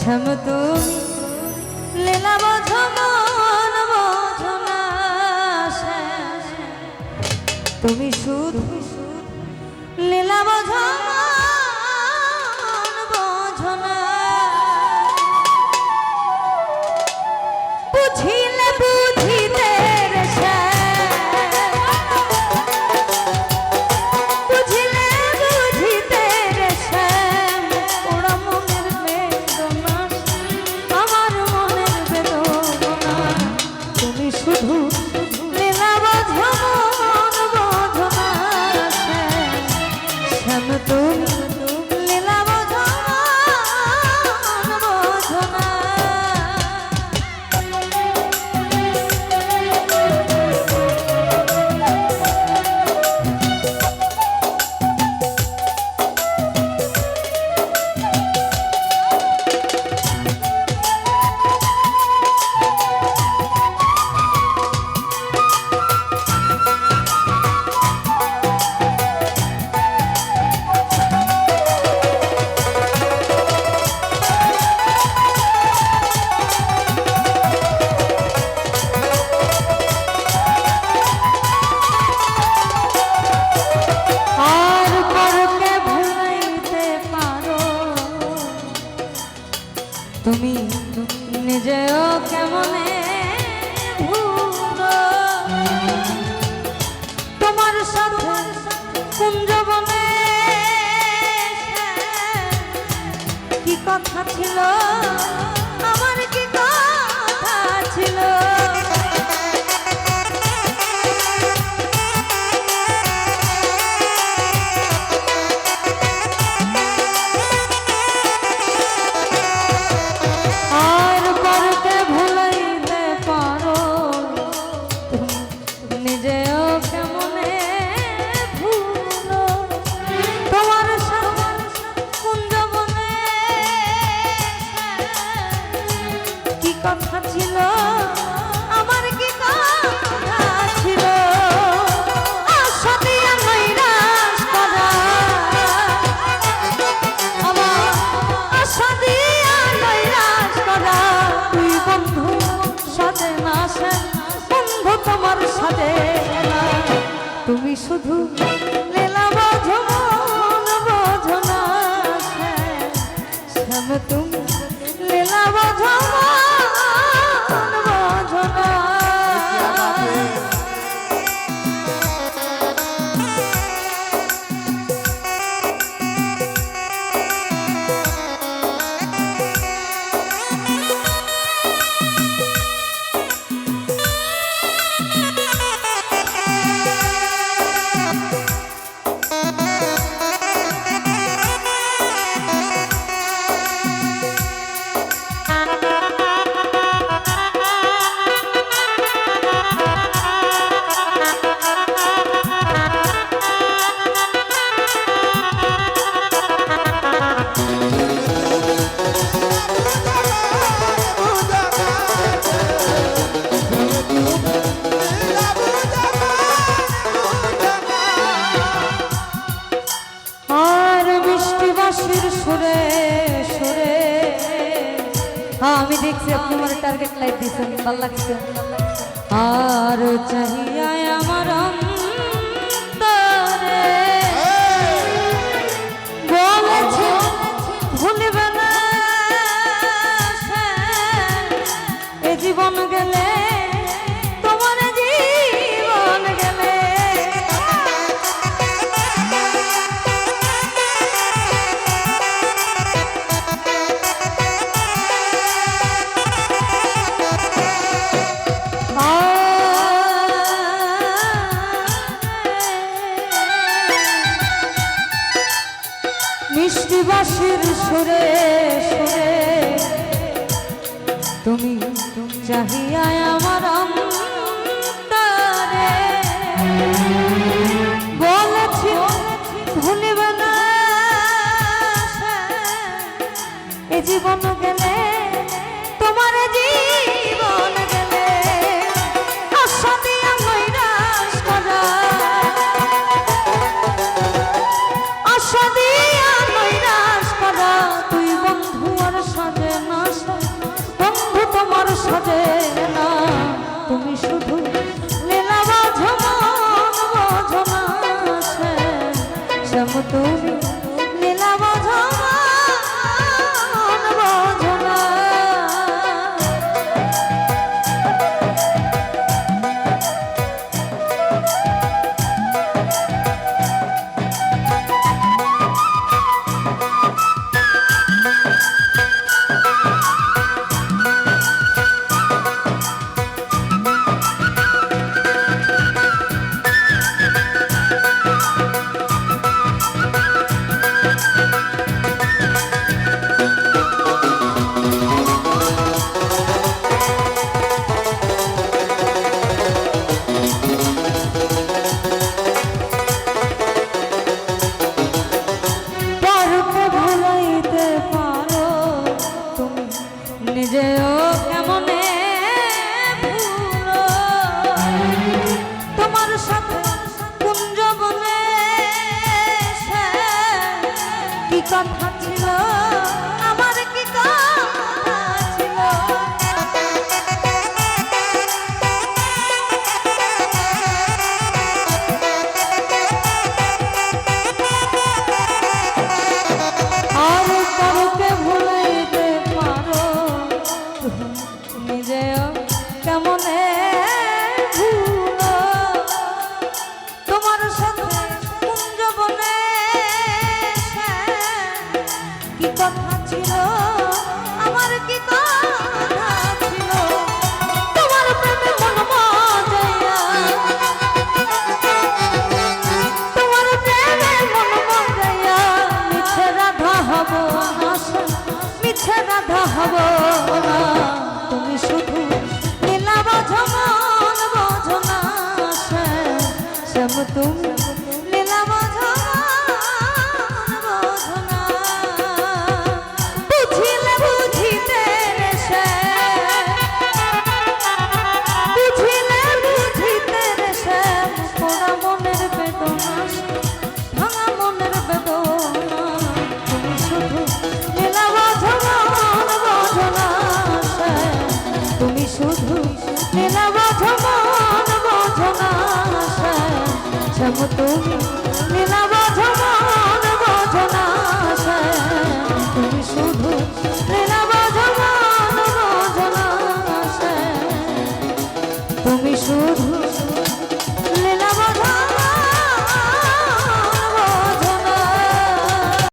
শ্যাম তুমি লীলা বোঝন বোঝনা তুমি শুধু লীলা বোঝনা জানো তুমি? তুমি নিজেও কেমনে তোমার সাথে কুঞ্জবনে কি কথা ছিল? আমার কি কথা ছিল? তোমার সাথে তুমি শুধু লীলা বোঝো বোঝো না শ্যাম তুমি পকেট লাইট দিছেন ভালো লাগছে। আর চাহিয়া আমার বলেছে ভুলবে না এ জীবন গেলে বাঁশির সুরে সুরে। তুমি চাহিয়া